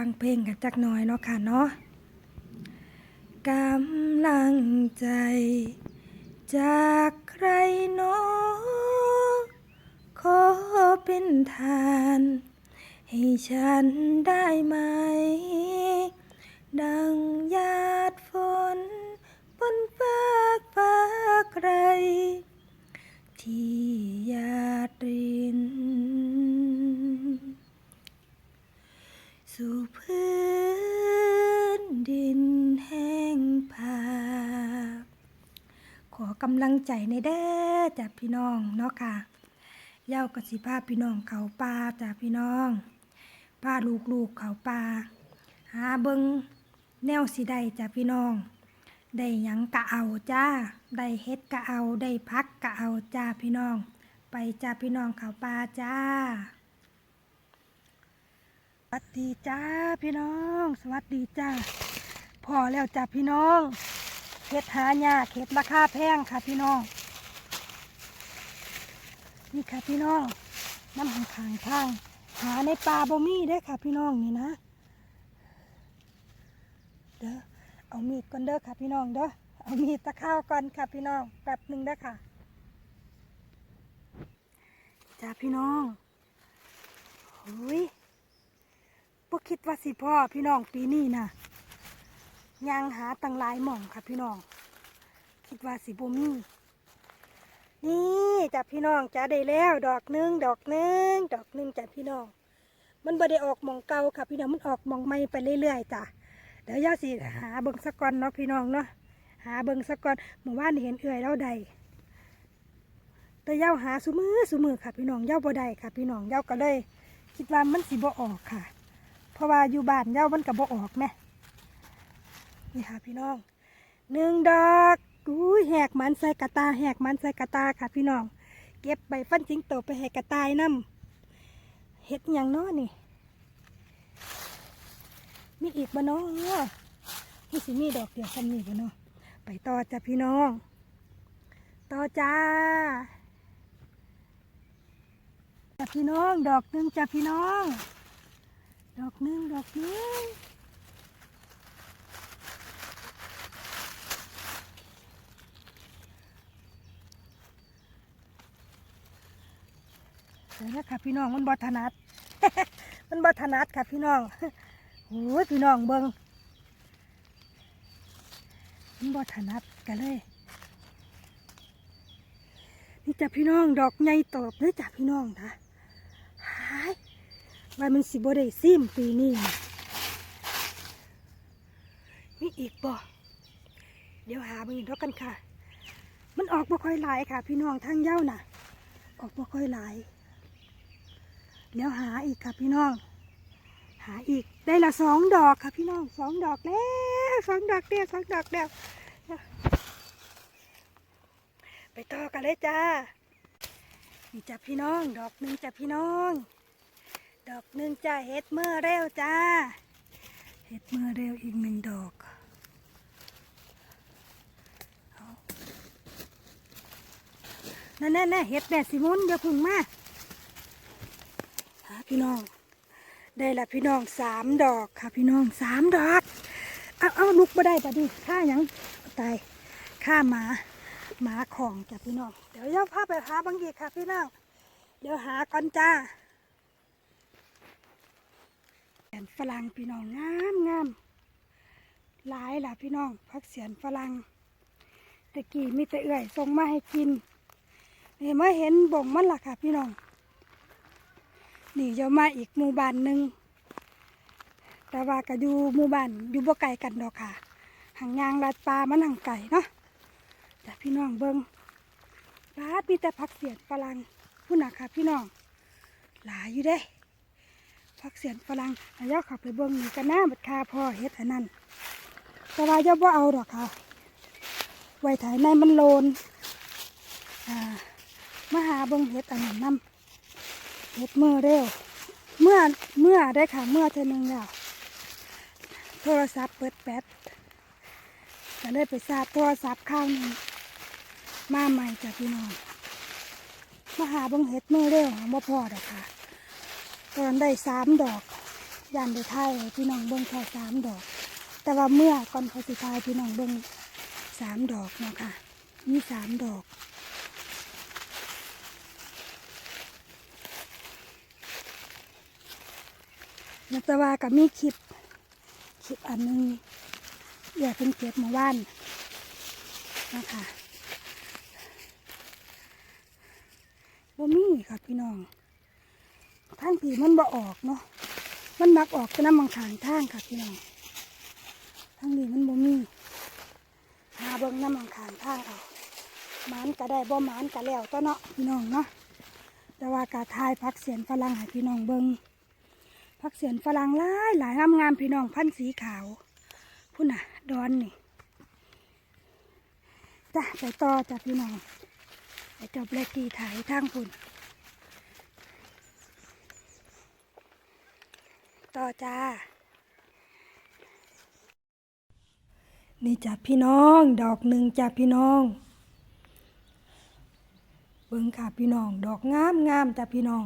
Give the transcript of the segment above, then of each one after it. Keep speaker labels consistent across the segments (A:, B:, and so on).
A: ฟังเพลงกันจักหน่อยเนาะค่ะเนาะกำลังใจ จากใครเนาะขอเป็นทาน ให้ฉันได้ไหม ดังหยาดฝนบนฟากฟ้าไกลที่หยาดริน สู่พื้นดินแห้งผากขอกำลังใจในเด้อจ้ะพี่น้องเนาะค่ะเย้ากสิพาพี่น้องเขาป่าจ้ะพี่น้องพาลูกๆเขาป่าหาเบิงแนวสิได้จ้ะพี่น้อง ได้หยังกะเอาจ้าได้เฮ็ดกะเอาได้พักกะเอาจ้าพี่น้อง ไปจ้าพี่น้องเขาป่าจ้า วัสดีจ้าพี่น้อง สวัสดีจ้าพอแล้วจ้าพี่น้องเฮ็ดหายากเฮ็ดราคาแพงค่ะพี่น้อง นี่ค่ะพี่น้องน้ำหังขางทางหาในป่าบ่มีได้ค่ะพี่น้องนี่นะเด้อเอามีดก่อนเด้อค่ะพี่น้องเด้อเอามีดตะข้าวก่อนค่ะพี่น้องแป๊บหนึ่งเด้อค่ะจ้าพี่น้องโอ้ย บ่คิดว่าสิพ่อพี่น้องปีนี้นะยังหาตังหลายหม่องค่ะพี่น้อง คิดว่าสิบ่มีนี่จ้ะพี่น้องจ้ะได้แล้ว ดอกหนึงดอกหนึงดอกหนึงจ้ะพี่น้อง มันบ่ได้ออกหมองเก่าค่ะ พี่น้องมันออกหมองใหม่ไปเรื่อยๆจ้ะเดี๋ยวย่าสิหาเบิ่งสักก่อนเนาะพี่น้องเนาะหาเบิ่งสักก่อนเมื่อวานเห็นเอื่อยแล้วใดแต่ย่าหาสุมือสุมือค่ะ พี่น้องย่าบ่ได้ค่ะ พี่น้องย่าก็เลย คิดว่ามันสิบ่ออกค่ะ เพราะว่าอยู่บ้านเย้ามันกับบ่ออกแม่นี่ค่ะพี่น้องหนึ่งดอกอุ้ยแหกมันใส่กระตาแหกมันใส่กระตาค่ะพี่น้อง เก็บใบฟันจิงโตไปให้กระต่ายน้ำเห็ดหยังนาะนี่ มีอีกบ่เนาะนี่สิมีดอกเดียวซ้ำนี่บ่เนาะไปต่อจ้ะพี่น้อง ต่อจ้าจ้ะพี่น้องดอกหนึงจ้ะพี่น้อง ดอกหนึ่งดอกหนึ่งเดี๋ยวนะค่ะพี่น้องมันบอถนัด มันบอถนัดค่ะพี่น้องโอ้ยพี่น้องเบิงมันบอถนัดกันเลย นี่จ้ะพี่น้องดอกใหญ่ตอบเลยจ้ะพี่น้องนะ ว่ามันสิบ่ได้ซิมปีนี้น่ะมีอีกบ่เดี๋ยวหาเบิ่งเท่ากันค่ะ มันออกบ่ค่อยหลายค่ะ พี่น้องทางเย้าน่ะ ออกบ่ค่อยหลายเดี๋ยวหาอีกค่ะพี่น้อง หาอีกได้ละสองดอกค่ะพี่น้องสองดอกแล้วสองดอกเดียวสองดอกเดียวไปต่อกันเลยจ้านี่จ้ะพี่น้อง ดอกหนึ่งจ้ะพี่น้อง ดอกหนึ่งจ้าเฮ็ดเมื่อเร็วจ้า เฮ็ดเมื่อเร็วอีกหนึ่งดอกนั่นแน่แน่ๆเฮ็ดแน่สิมุนอย่าพึ่งมาพี่น้อง ได้ละพี่น้องสามดอกค่ะพี่น้องสามดอกเอาเอาลุกมาได้ปะดิข้ายังตายข้าหมาหมาของจ้ะพี่น้อง เดี๋ยวย่าพไปหาบางอีค่ะพี่น้อง เดี๋ยวหาก่อนจ้า แสน ฝรั่งพี่น้องงามงามหลายล่ะพี่น้องพักเสียนฝรั่งตะกี้มีแต่เอื่อยส่งมาให้กินนี่มาเห็นบ่งมันล่ะค่ะพี่น้องนี่เดี๋ยวมาอีกหมู่บ้านหนึ่งแต่ว่าก็อยู่หมู่บ้านอยู่บ่ไกลกันดอกค่ะห่างยางลาดปลามันห่างไก่เนาะแต่พี่น้องเบิงร้านมีแต่พักเสียนฝรั่งพูดนะค่ะพี่น้องหลายอยู่เด้ักเสียนฝรั่งอาย่าขับไปเบิ้งนี่กันหน้าบัดคาพ่อเฮ็ดอันนั้นแต่ว่าย่าบ่เอาดอกค่ะไว้ถ่ายในมันโลนอ่ามาหาเบิ้งเฮ็ดอันนั้นนำเฮ็ดเมื่อเร็ว เมื่อเมื่อได้ค่ะเมื่อเทอหนึงแล้วโทรศัพท์เปิดแป๊ดก็เลยไปซาดโทรศัพท์ข้างหนึงมาใหม่จ้ะพี่น้องมาหาเบิ้งเฮ็ดเมื่อเร็วบ่พอดอกค่ะ ตอนได้สามดอกยานได้ทยพี่น้องเบิ่งแค่สามดอก แต่ว่าเมื่อก่อนเขาสิทายพี่น้องเบิ่งสามดอกเนาะค่ะมีสามดอกนักแต่ว่ากับมีคลิปคลิปอันหนึงเดี๋ยวเพิ่งเก็บมาว่านนะคะบ่มีค่ะพี่น้อง ผีมันบ่ออกเนาะ มันมักออกจะน้ำมังขางทางค่ะพี่น้องทางนี้มันบ่มีหาเบิ่งน้ำมังขางทางเอาหมานก็ได้บ่หมานก็แล้วตัวเนาะพี่น้องเนาะ แต่ว่ากาทายพักเสียนฝรั่งให้พี่น้องเบิ่งผักเสียนฝรั่งหลายหลายงามงามพี่น้องพันธ์สีขาวพุ่นน่ะ ดอนนี่จ้ะไปต่อจ้ะพี่น้องไปจบเลขกี่ถ่ายทางพุ่น ต่อจ้า นี่จ้ะพี่น้อง ดอกหนึ่งจ้ะพี่น้อง เบิ่งค่ะพี่น้อง ดอกงามงามจ้ะพี่น้อง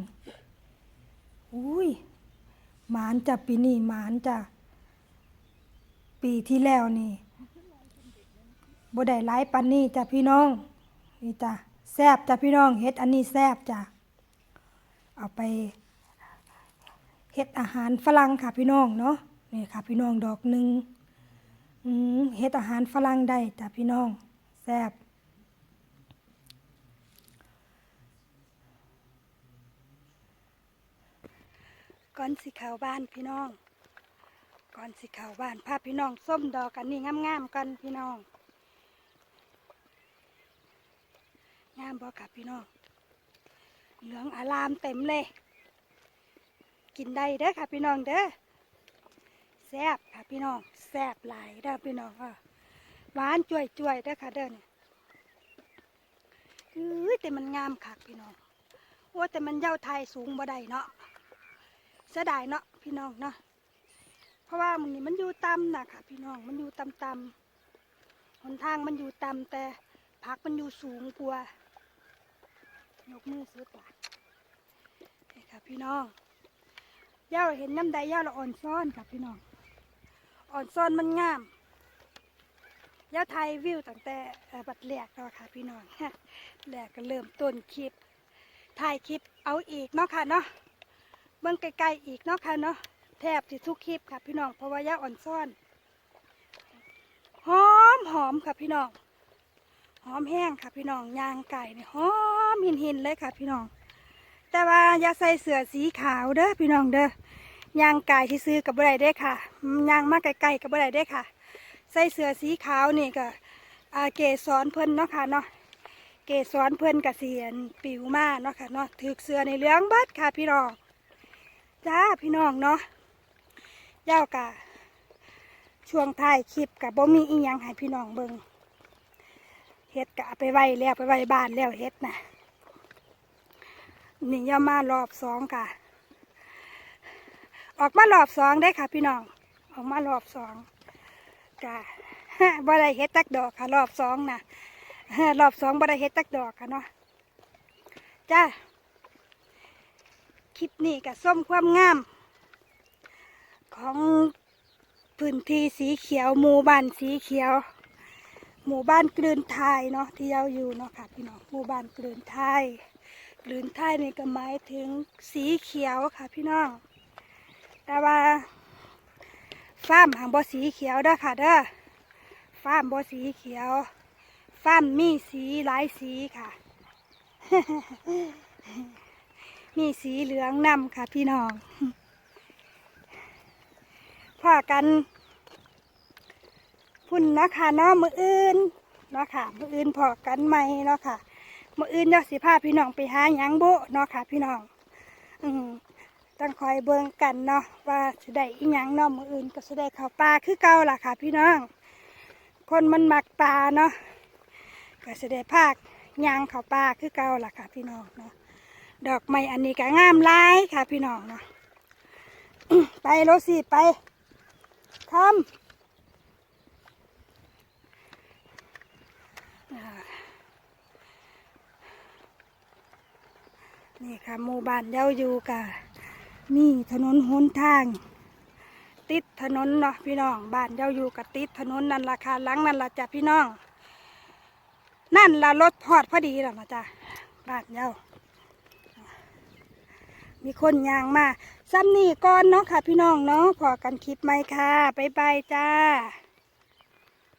A: อุ้ย หมานจะปีนี้หมานจ้ะ ปีที่แล้วนี่บ่ได้หลายปันนี่จ้ะพี่น้อง นี่จ้ะแซบจ้ะพี่น้องเฮ็ดอันนี้แซบจ้ะ เอาไป เฮ็ดอาหารฝรั่งค่ะพี่น้องเนาะนี่ค่ะพี่น้องดอกหนึ่งเฮ็ดอาหารฝรั่งได้จ้ะพี่น้องแซบก่อนสิเข้าบ้านพี่น้อง ก่อนสิเข้าบ้านพาพี่น้องส้มดอกกันนี่งามๆกันพี่น้องงามบ่กับพี่น้อง เหลืองอารามเต็มเลย กินได้เด้อค่ะพี่น้องเด้อแซ่บค่ะพี่น้องแซ่บหลายเด้อพี่น้องอะหวานจ่วยจ่วยเด้อค่ะเด้อเนี่ยอุ้ยแต่มันงามคักพี่น้องว่าแต่มันเย้าไทยสูงบ่ได้เนาะเสียดายเนาะพี่น้องเนาะเพราะว่ามันนี่มันอยู่ต่ำนะค่ะ พี่น้องมันอยู่ต่ำต่ำๆหนทางมันอยู่ต่ำแต่พักมันอยู่สูงกว่ายกมือสุดว่ะนี่ค่ะพี่น้อง ย้าเห็นน้ำใดย้าละอ่อนซ้อนค่ะพี่น้อง อ่อนซ้อนมันงามย้าไทยวิวตั้งแต่บัดแรกแล้วค่ะพี่น้องแรกก็เริ่มต้นคลิปถ่ายคลิปเอาอีกเนาะค่ะเนาะเบิ่งไกลๆอีกเนาะค่ะเนาะแทบจะทุกคลิปค่ะพี่น้องเพราะว่าย่าอ่อนซ่อนหอมหอมค่ะพี่น้องหอมแห้งค่ะพี่น้องยางไก่เนี่ยหอมหินหินๆเลยค่ะพี่น้อง แต่ว่าอย่าใส่เสื้อสีขาวเด้อพี่น้องเด้อยางไก่ที่ซื้อกับบ่ได้เด้อค่ะยางมาไกลๆกับบ่ได้เด้อค่ะ ใส่เสื้อสีขาวนี่ก็เกสรเพิ่นเนาะค่ะเนาะเกสรเพื่อนกระเสียนปิวมาเนาะค่ะเนาะถือเสือในเหลืองเบัดค่ะ พี่น้องจ้าพี่น้องเนาะเย้ากะช่วงท้ายคลิปกับบ่มีอีหยังให้พี่น้องเบิงเฮ็ดกะไปไว้แล้วไปไว้บ้านแล้วเฮ็ดนะ นี่ย่ามารอบสองค่ะ ออกมารอบสองได้ค่ะ พี่น้อง ออกมารอบสองกะบ่ได้เฮ็ดจักดอกค่ะ รอบสองนะรอบสองบได้เฮ็ดตักดอกค่ะเนาะจ้าคลิปนี้กับส้มความงาม ของพื้นที่สีเขียวหมู่บ้านสีเขียว หมู่บ้านกลืนไทยเนาะที่เราอยู่เนาะค่ะพี่น้องหมู่บ้านกลืนไทย กลืนไทยนี่ก็หมายถึงสีเขียวค่ะพี่น้อง แต่ว่าฟ้ามหางบ่สีเขียวเด้อค่ะเด้อฟ้ามบ่สีเขียวฟ้ามมีสีหลายสีค่ะ มีสีเหลืองนำค่ะพี่น้องพอกันพุ่นนะคะเนาะมืออื่นเนาะค่ะมืออื่นพอกันใหมเนาะค่ะ มืออื่นเนาะสิพาพี่น้องไปหาหยังโบเนาะค่ะพี่น้อง อืมต้องคอยเบิ่งกันเนาะว่าจะได้อีหยังเนาะมืออื่นก็จะได้เข้าวปลาคือเก่าล่ะค่ะ พี่น้อง คนมันมักปลาเนาะก็จะได้ภาคยางเขาป่าคือเก่าล่ะค่ะ พี่น้องเนาะดอกไม้อันนี้ก็งามลายค่ะ พี่น้องเนาะไปโรสิไปทำ นี่ค่ะหมู่บ้านเย้าอยู่กะมีถนนหนทาง ติดถนนเนาะพี่น้องบ้านเจ้าอยู่กับติดถนนนั่นราคาหลังนั่นละจ้ะพี่น้อง นั่นละรถพอดพอดีแล้วนะจ้ะบ้านเจ้ามีคนยางมาซ้ำนี่ก่อนเนาะค่ะพี่น้องเนาะพอกันคลิปไหมค่ะบ๊ายบายจ้า